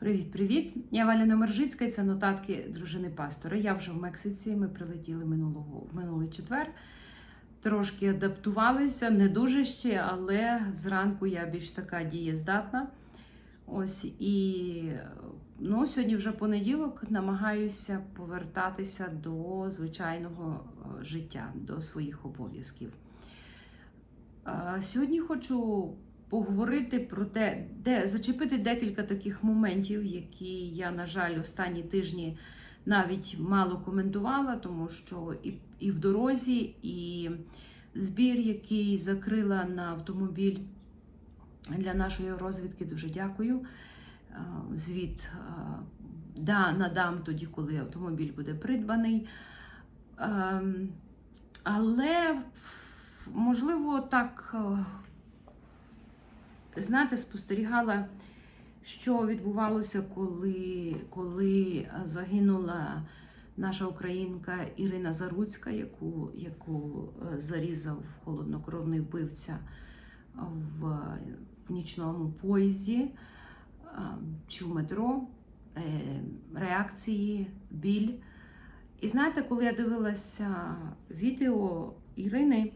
Привіт-привіт! Я Валя Номержицька, це нотатки дружини пастора. Я вже в Мексиці. Ми прилетіли минулого минулий четвер. Трошки адаптувалися, не дуже ще, але зранку я більш така дієздатна. Ось і ну, сьогодні вже понеділок намагаюся повертатися до звичайного е, життя, до своїх обов'язків. Сьогодні хочу поговорити про те, де зачепити декілька таких моментів, які я, на жаль, останні тижні навіть мало коментувала, тому що і, і в дорозі, і збір, який закрила на автомобіль для нашої розвідки, дуже дякую. Е, Звіт е, да, надам тоді, коли автомобіль буде придбаний. Ем, Але, можливо, так е, знаєте, спостерігала, що відбувалося, коли, коли загинула наша українка Ірина Заруцька, яку, яку е, зарізав холоднокровний вбивця в, в нічному поїзді е, чи в метро. Е, Реакції, біль. І знаєте, коли я дивилася відео Ірини,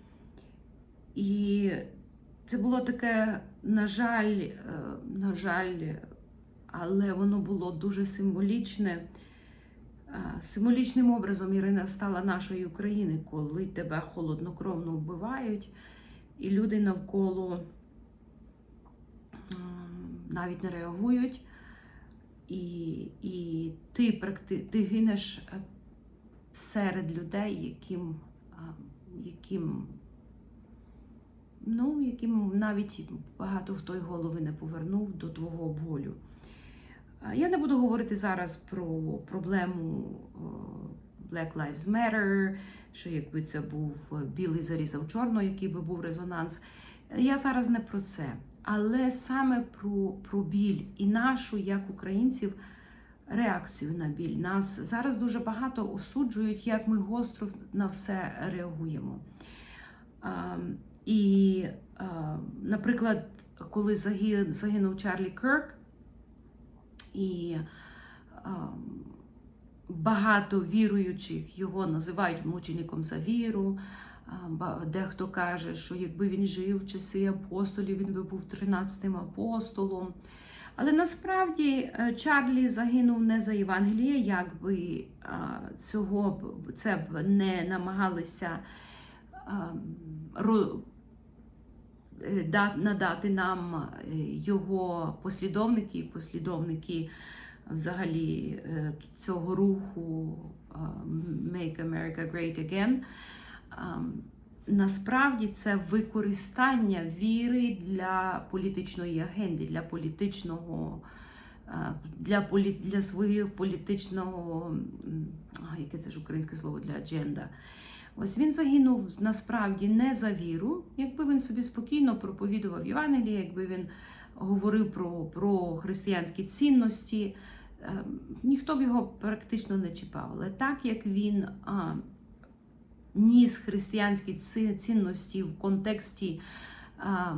і це було таке, на жаль, е, на жаль, але воно було дуже символічне. Е, Символічним образом Ірина стала нашої України, коли тебе холоднокровно вбивають, і люди навколо навіть не реагують. І, і ти, практи, ти гинеш е, серед людей, яким, яким ну, яким навіть багато хто й голови не повернув до твого болю. Я не буду говорити зараз про проблему Black Lives Matter, що якби це був білий зарізав чорно, який би був резонанс. Я зараз не про це, але саме про, про біль і нашу, як українців, реакцію на біль. Нас зараз дуже багато осуджують, як ми гостро на все реагуємо. І, наприклад, коли загинув Чарлі Кирк, і багато віруючих його називають мучеником за віру. Дехто каже, що якби він жив в часи апостолів, він би був 13-тим апостолом. Але насправді е, Чарлі загинув не за Євангеліє, якби цього це б не намагалися е, да- надати нам е, його послідовники, послідовники взагалі е, цього руху Make America Great Again. Насправді це використання віри для політичної агенди, для політичного, е, для, полі, для свого політичного, яке це ж українське слово для адженда. Ось він загинув насправді не за віру, якби він собі спокійно проповідував Євангеліє, якби він говорив про, про християнські цінності, е, ніхто б його практично не чіпав. Але так як він а, ніс християнські цінності в контексті а,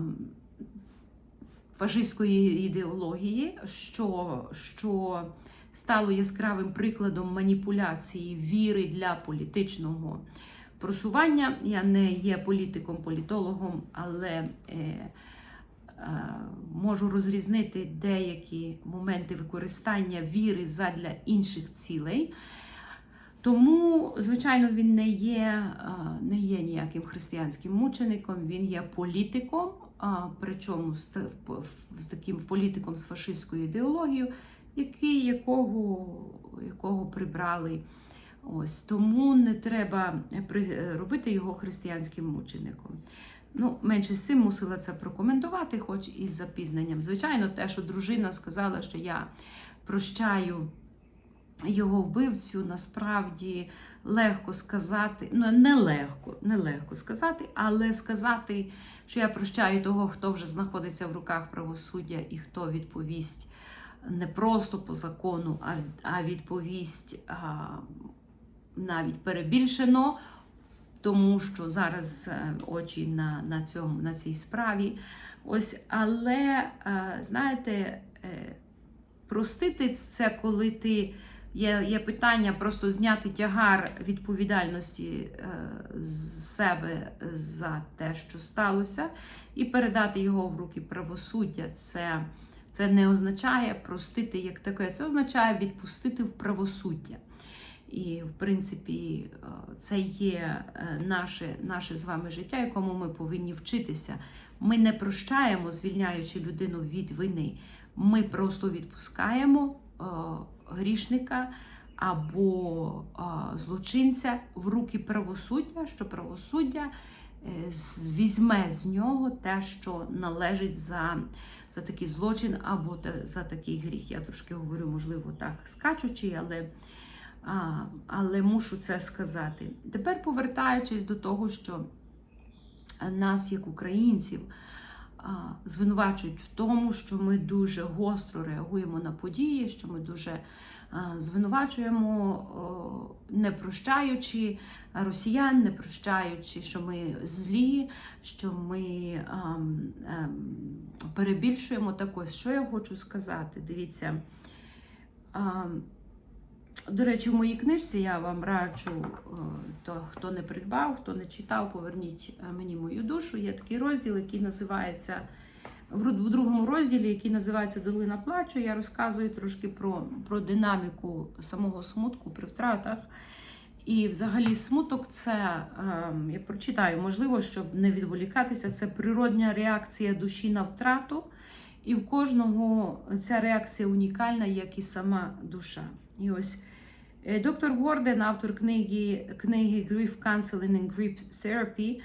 фашистської ідеології, що, що стало яскравим прикладом маніпуляції віри для політичного просування. Я не є політиком-політологом, але е, е, можу розрізнити деякі моменти використання віри задля інших цілей. Тому, звичайно, він не є, е, не є ніяким християнським мучеником, він є політиком, причому з таким політиком з фашистською ідеологією, який, якого, якого прибрали. Ось тому не треба при- робити його християнським мучеником. Ну, менше з цим мусила це прокоментувати, хоч і з запізненням. Звичайно, те, що дружина сказала, що я прощаю його вбивцю, насправді легко сказати, ну не легко, не легко сказати, але сказати, що я прощаю того, хто вже знаходиться в руках правосуддя і хто відповість не просто по закону, а, відповість навіть перебільшено, тому що зараз е, очі на, на, цьому, на цій справі. Ось, але е, знаєте, е, Простити це коли ти є, є питання просто зняти тягар відповідальності з себе за те, що сталося, і передати його в руки правосуддя. Це, це не означає простити як таке, це означає відпустити в правосуддя. І, в принципі, е, це є е, наше, наше з вами життя, якому ми повинні вчитися. Ми не прощаємо, звільняючи людину від вини. Ми просто відпускаємо е, грішника або злочинця в руки правосуддя, що правосуддя візьме з нього те, що належить за, за такий злочин або за такий гріх. Я трошки говорю, можливо, так скачучи, але. А, але мушу це сказати. Тепер повертаючись до того, що нас, як українців, звинувачують в тому, що ми дуже гостро реагуємо на події, що ми дуже звинувачуємо, не прощаючи росіян, не прощаючи, що ми злі, що ми ем, перебільшуємо так ось. Що я хочу сказати? Дивіться. До речі, в моїй книжці я вам раджу, е, то хто не придбав, хто не читав, поверніть е, мені мою душу. Є такий розділ, який називається в другому розділі, який називається Долина плачу. Я розказую трошки про, про динаміку самого смутку при втратах. І взагалі смуток це, ем, я прочитаю, можливо, щоб не відволікатися, це природня реакція душі на втрату. І в кожного ця реакція унікальна, як і сама душа. І ось е, доктор Ворден, автор книги, книги Grief Counseling and Grief Therapy,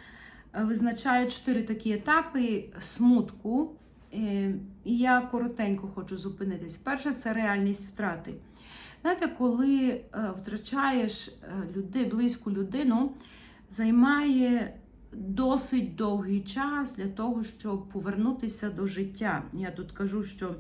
е, визначає чотири такі етапи смутку. Е, І я коротенько хочу зупинитись. Перше це реальність втрати. Знаєте, коли втрачаєш люди, близьку людину, займає досить довгий час для того, щоб повернутися до життя. Я тут кажу, що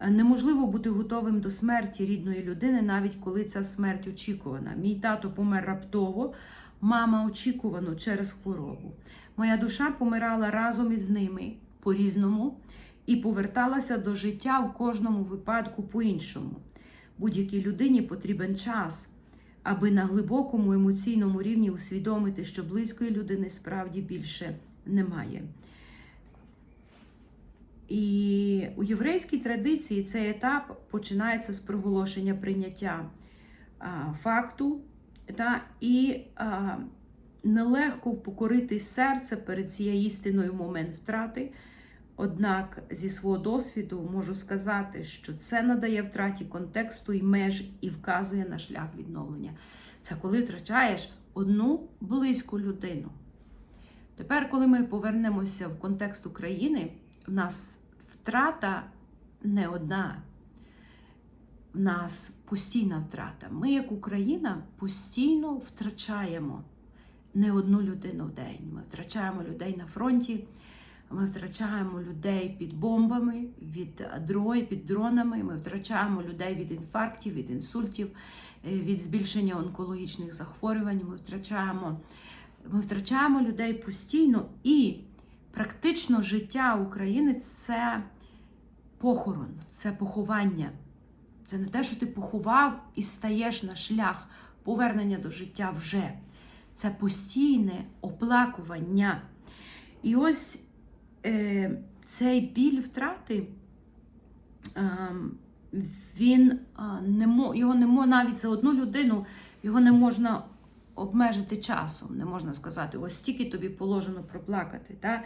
е, неможливо бути готовим до смерті рідної людини, навіть коли ця смерть очікувана. Мій тато помер раптово, мама очікувано через хворобу. Моя душа помирала разом із ними по-різному і поверталася до життя в кожному випадку по-іншому. Будь-якій людині потрібен час, аби на глибокому емоційному рівні усвідомити, що близької людини справді більше немає. І у єврейській традиції цей етап починається з проголошення прийняття а, факту, та, і а, нелегко впокорити серце перед цією істиною момент втрати. Однак зі свого досвіду можу сказати, що це надає втраті контексту і меж і вказує на шлях відновлення. Це коли втрачаєш одну близьку людину. Тепер, коли ми повернемося в контекст України, в нас втрата не одна. В нас постійна втрата. Ми, як Україна, постійно втрачаємо не одну людину в день. Ми втрачаємо людей на фронті. Ми втрачаємо людей під бомбами, від дрої, під дронами. Ми втрачаємо людей від інфарктів, від інсультів, е, від збільшення онкологічних захворювань. Ми втрачаємо, ми втрачаємо людей постійно і практично життя України це похорон, це поховання. Це не те, що ти поховав і стаєш на шлях повернення до життя вже. Це постійне оплакування. І ось цей біль втрати, е, він е, не його не мо, навіть за одну людину його не можна обмежити часом. Не можна сказати, ось стільки тобі положено проплакати. Та?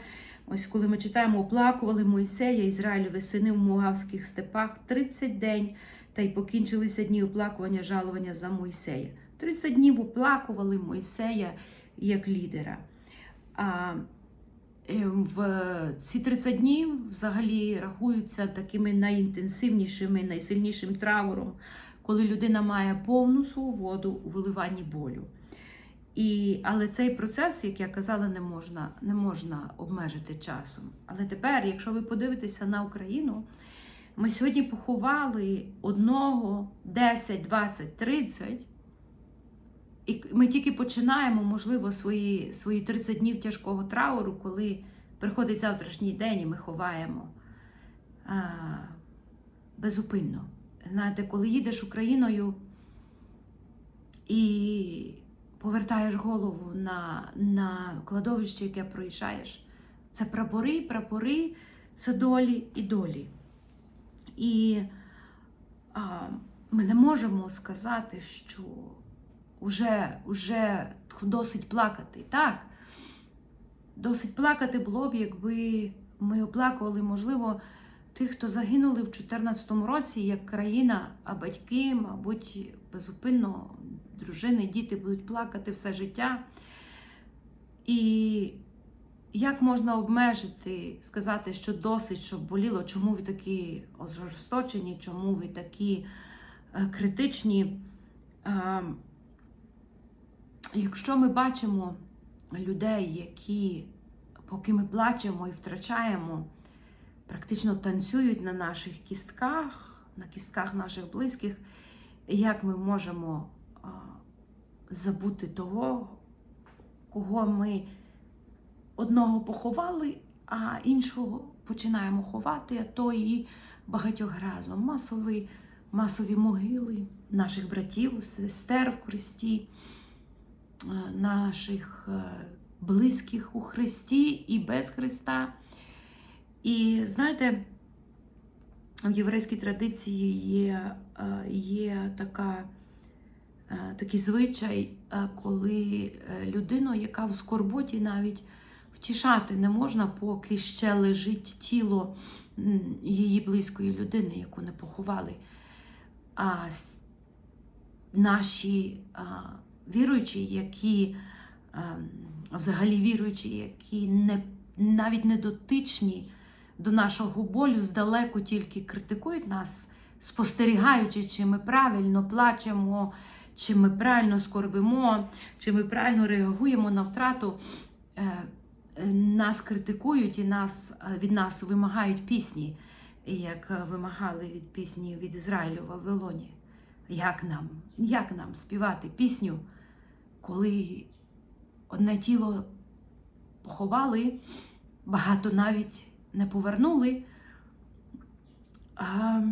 Ось коли ми читаємо, оплакували Мойсея, Ізраїлеві сини в Муавських степах 30 день, та й покінчилися дні оплакування, жалування за Мойсея. 30 днів оплакували Мойсея як лідера. А е, в ці 30 днів взагалі рахуються такими найінтенсивнішими, найсильнішим трауром, коли людина має повну свободу у виливанні болю. І, але цей процес, як я казала, не можна, не можна обмежити часом. Але тепер, якщо ви подивитеся на Україну, ми сьогодні поховали одного, 10, 20, 30, і ми тільки починаємо, можливо, свої, свої 30 днів тяжкого трауру, коли приходить завтрашній день і ми ховаємо а, безупинно. Знаєте, коли їдеш Україною і повертаєш голову на, на кладовище, яке проїжджаєш, це прапори, прапори, це долі і долі. І а, ми не можемо сказати, що вже, вже досить плакати. Так, досить плакати було б, якби ми оплакували, можливо, тих, хто загинули в 2014 році як країна, а батьки, мабуть, безупинно дружини, діти будуть плакати все життя. І як можна обмежити, сказати, що досить, щоб боліло, чому ви такі ожорсточені, чому ви такі е, критичні? Якщо ми бачимо людей, які, поки ми плачемо і втрачаємо, практично танцюють на наших кістках, на кістках наших близьких, як ми можемо забути того, кого ми одного поховали, а іншого починаємо ховати, а то і багатьох разом. Масові, масові могили наших братів, сестер в Христі, наших е, близьких у Христі і без Христа. І знаєте, в єврейській традиції є, е, є така, е, такий звичай, е, коли е, людину, яка в скорботі навіть втішати не можна, поки ще лежить тіло її близької людини, яку не поховали. А наші віруючі, які взагалі віруючі, які не, навіть не дотичні до нашого болю, здалеку тільки критикують нас, спостерігаючи, чи ми правильно плачемо, чи ми правильно скорбимо, чи ми правильно реагуємо на втрату. Е, Нас критикують і нас, е, від нас вимагають пісні, як вимагали від пісні від Ізраїлю в Вавилоні. Як нам, як нам співати пісню, коли одне тіло поховали, багато навіть не повернули, а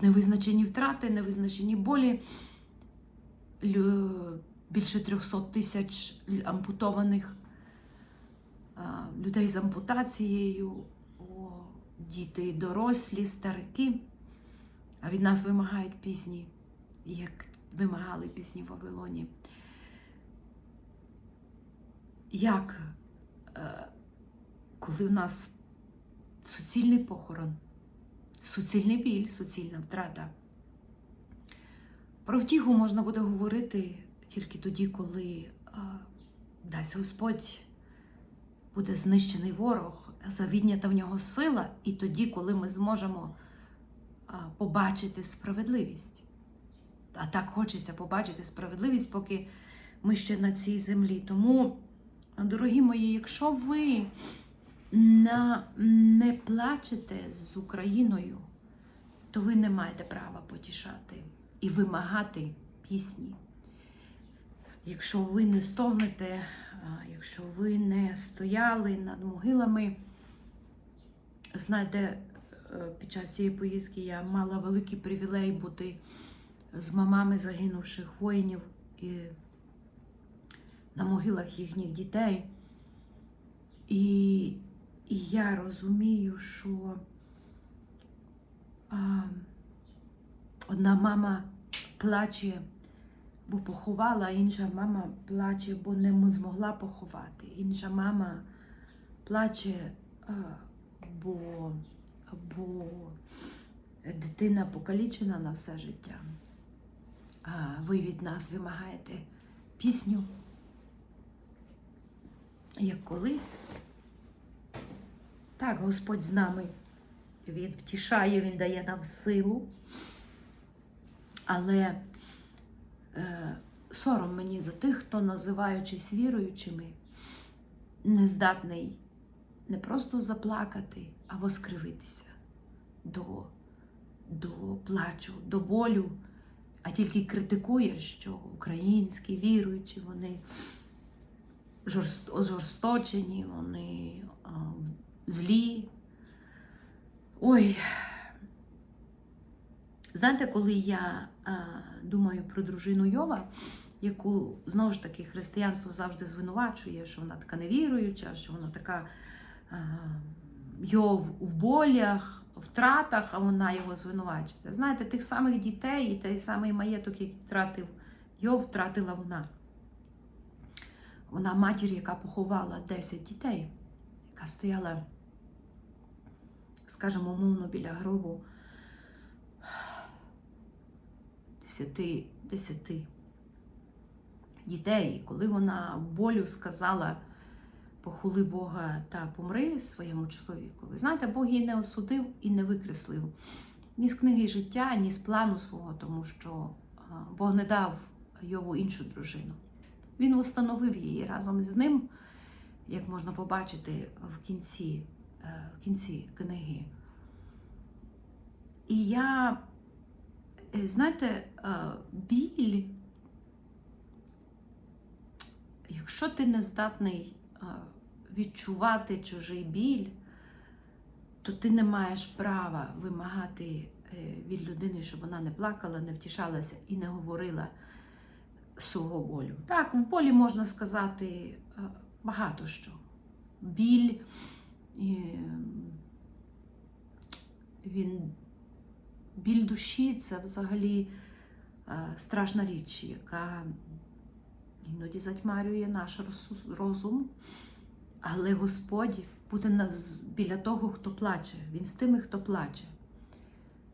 невизначені втрати, невизначені болі, більше 300 тисяч ампутованих людей з ампутацією, діти дорослі, старики. А від нас вимагають пісні, як вимагали пісні в Вавилоні. Як, е, коли в нас суцільний похорон, суцільний біль, суцільна втрата. Про втіху можна буде говорити тільки тоді, коли е, дасть Господь буде знищений ворог, завіднята в нього сила, і тоді, коли ми зможемо побачити справедливість. А так хочеться побачити справедливість, поки ми ще на цій землі. Тому, дорогі мої, якщо ви не плачете з Україною, то ви не маєте права потішати і вимагати пісні. Якщо ви не стогнете, якщо ви не стояли над могилами, знаєте, е, під час цієї поїздки я мала великий привілей бути з мамами загинувших воїнів і на могилах їхніх дітей. І, і я розумію, що а, одна мама плаче, бо поховала, інша мама плаче, бо не змогла поховати. Інша мама плаче, а, бо, бо дитина покалічена на все життя. А ви від нас вимагаєте пісню, як колись. Так, Господь з нами. Він втішає, Він дає нам силу. Але е, сором мені за тих, хто, називаючись віруючими, не здатний не просто заплакати, а воскривитися до, до плачу, до болю, а тільки критикує, що українські віруючі, вони жорст, ожорсточені, вони а, злі. Ой, Знаєте, коли я думаю про дружину Йова, яку знову ж таки християнство завжди звинувачує, що вона така невіруюча, що вона така е, Йов в болях, втратах, а вона його звинувачує. Знаєте, тих самих дітей і той самий маєток, який втратив Йов, втратила вона. Вона матір, яка поховала 10 дітей, яка стояла, скажімо, умовно біля гробу десяти, десяти дітей. І коли вона в болю сказала похули Бога та помри своєму чоловіку, ви знаєте, Бог її не осудив і не викреслив ні з книги життя, ні з плану свого, тому що Бог не дав Йову іншу дружину. Він встановив її разом з ним, як можна побачити в кінці, е, в кінці книги. І я, е, знаєте, е, біль, якщо ти не здатний відчувати чужий біль, то ти не маєш права вимагати від людини, щоб вона не плакала, не втішалася і не говорила свого болю. Так, в болі можна сказати е, багато що. Біль, е, він, біль душі це взагалі е, страшна річ, яка іноді затьмарює наш розум. Але Господь буде нас біля того, хто плаче. Він з тими, хто плаче,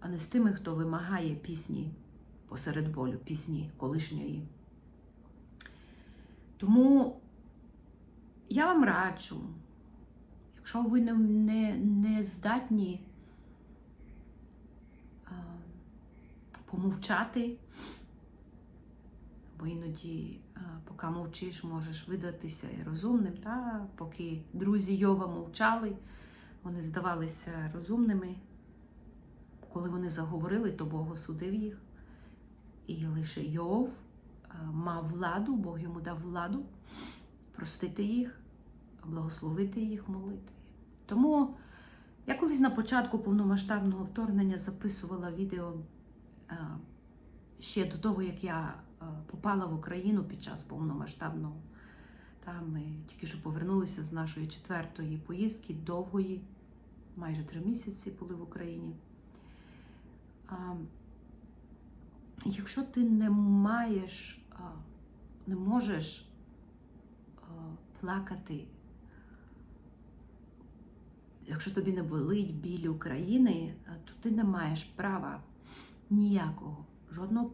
а не з тими, хто вимагає пісні посеред болю, пісні колишньої. Тому я вам раджу, якщо ви не, не, не здатні а, помовчати, бо іноді, а, поки мовчиш, можеш видатися і розумним, та поки друзі Йова мовчали, вони здавалися розумними. Коли вони заговорили, то Бог осудив їх. І лише Йов мав владу, Бог йому дав владу простити їх, благословити їх, молити. Тому я колись на початку повномасштабного вторгнення записувала відео е, ще до того, як я е, попала в Україну під час повномасштабного. Та ми тільки що повернулися з нашої четвертої поїздки, довгої, майже три місяці були в Україні. Якщо ти не маєш, не можеш плакати, якщо тобі не болить біль України, то ти не маєш права ніякого, жодного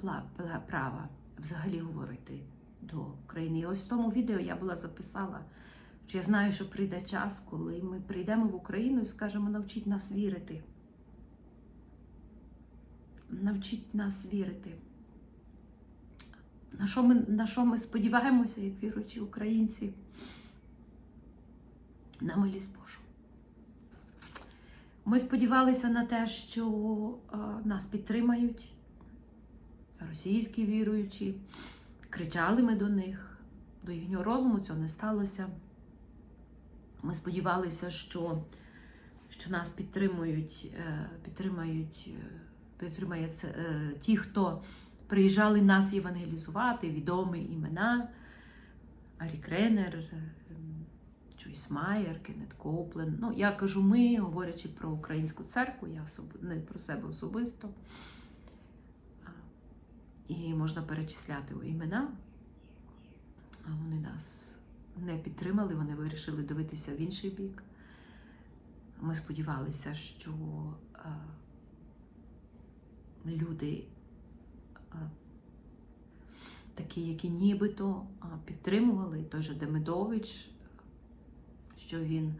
права взагалі говорити до України. І ось в тому відео я була записала, що я знаю, що прийде час, коли ми прийдемо в Україну і скажемо, навчіть нас вірити. Навчіть нас вірити. На що ми, на що ми сподіваємося, як віруючі українці? На милість Божу. Ми сподівалися на те, що е, нас підтримають російські віруючі. Кричали ми до них, до їхнього розуму цього не сталося. Ми сподівалися, що, що нас підтримують, е, підтримають, е, підтримає ті, хто приїжджали нас євангелізувати, відомі імена. Арі Кренер, Джойс Майер, Кеннет Коплен. Ну, я кажу ми, говорячи про українську церкву, я особ... не про себе особисто. І можна перечисляти у імена. Вони нас не підтримали, вони вирішили дивитися в інший бік. Ми сподівалися, що люди, такі, які нібито підтримували той же Демидович, що він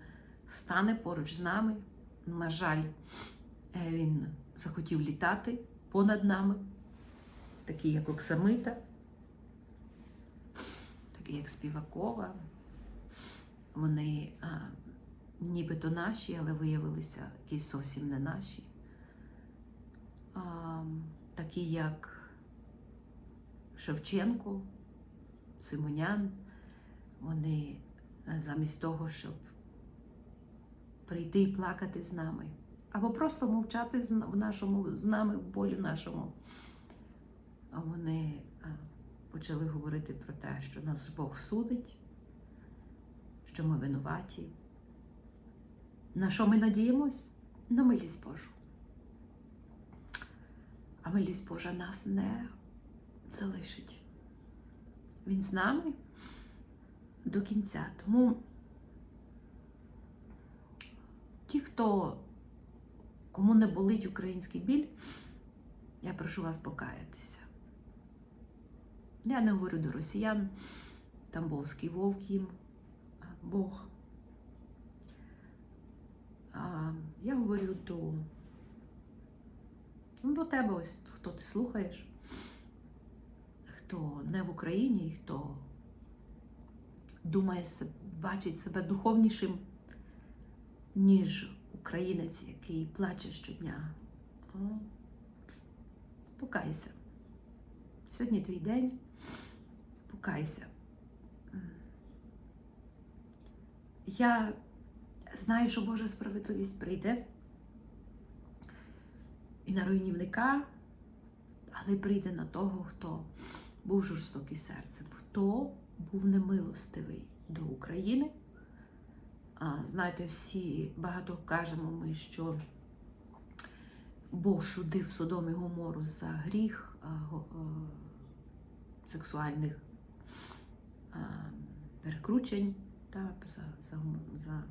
стане поруч з нами. На жаль, е, він захотів літати понад нами, такий як Оксамита, такий як Співакова. Вони а, нібито наші, але виявилися якісь зовсім не наші. А, такі як Шевченко, Симонян, вони е, замість того, щоб прийти і плакати з нами, або просто мовчати в нашому, з нами в болі нашому. Вони почали говорити про те, що нас Бог судить, що ми винуваті. На що ми надіємось? На милість Божу. А милість Божа нас не залишить. Він з нами до кінця. Тому ті, хто кому не болить український біль, я прошу вас покаятися. Я не говорю до росіян, Тамбовський вовк їм, Бог. А, я говорю до, ну, до тебе, ось хто ти слухаєш, хто не в Україні, і хто думає, бачить себе духовнішим, ніж українець, який плаче щодня. Покайся. Сьогодні твій день. Покайся. Я знаю, що Божа справедливість прийде і на руйнівника, але прийде на того, хто був жорстокий серцем, хто був немилостивий до України. А, знаєте, всі багато кажемо ми, що Бог судив Содом і Гомору за гріх а, го- е, сексуальних а, перекручень та, за, за, за,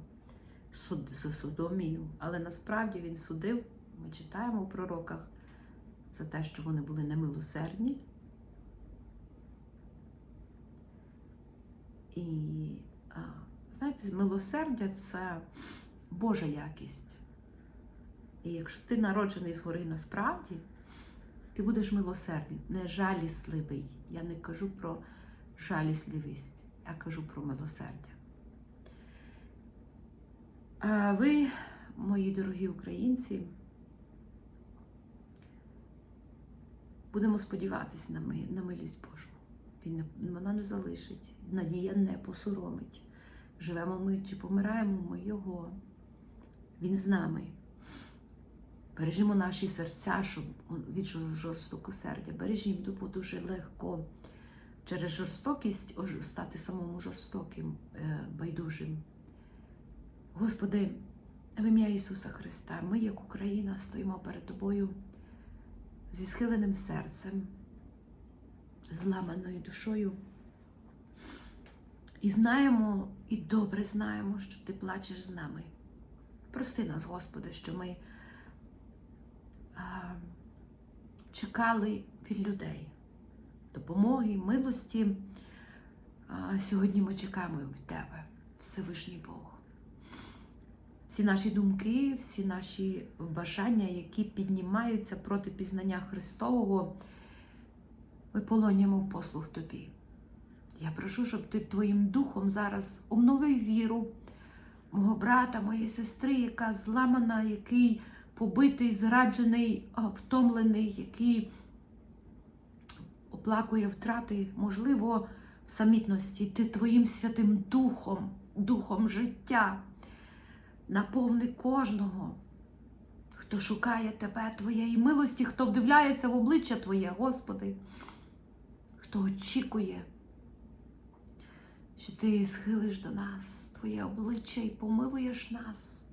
суд, за Содомію. Але насправді він судив, ми читаємо у пророках, за те, що вони були немилосердні. І знаєте, милосердя це Божа якість. І якщо ти народжений згори насправді, ти будеш милосердний, не жалісливий. Я не кажу про жалісливість, я кажу про милосердя. А ви, мої дорогі українці, будемо сподіватися на, ми, на милість Божу. Він вона не залишить, надія не посоромить. Живемо ми чи помираємо ми Його. Він з нами. Бережімо наші серця, щоб від жорстокосердя. Бережімо, бо дуже легко через жорстокість стати самому жорстоким, е, байдужим. Господи, в ім'я Ісуса Христа, ми, як Україна, стоїмо перед Тобою зі схиленим серцем, зламаною душою. І знаємо, і добре знаємо, що Ти плачеш з нами. Прости нас, Господи, що ми а, чекали від людей допомоги, милості. А, сьогодні ми чекаємо від Тебе, Всевишній Бог. Всі наші думки, всі наші бажання, які піднімаються проти пізнання Христового, ми полонюємо в послуг Тобі. Я прошу, щоб ти Твоїм духом зараз обновив віру мого брата, моєї сестри, яка зламана, який побитий, зраджений, втомлений, який оплакує втрати, можливо, в самітності. Ти Твоїм святим духом, духом життя, наповни кожного, хто шукає Тебе, Твоєї милості, хто вдивляється в обличчя Твоє, Господи, хто очікує що ти схилиш до нас Твоє обличчя і помилуєш нас.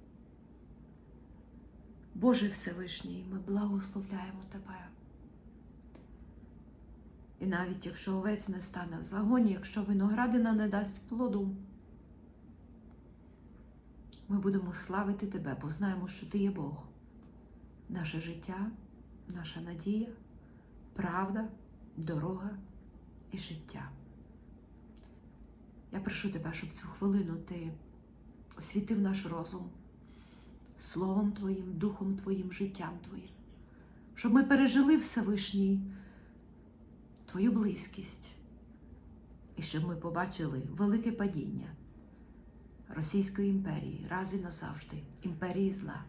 Боже Всевишній, ми благословляємо Тебе. І навіть якщо овець не стане в загоні, якщо виноградина не дасть плоду, ми будемо славити Тебе, бо знаємо, що Ти є Бог. Наше життя, наша надія, правда, дорога і життя. Я прошу тебе, щоб цю хвилину ти освітив наш розум Словом Твоїм, Духом Твоїм, життям Твоїм, щоб ми пережили Всевишній Твою близькість і щоб ми побачили велике падіння Російської імперії раз і назавжди, імперії зла.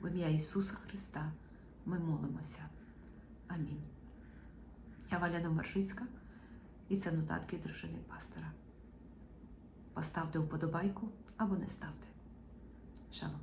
В ім'я Ісуса Христа ми молимося. Амінь. Я Валяна Маршицька, і це нотатки дружини пастора. Поставте вподобайку або не ставте. Шалом.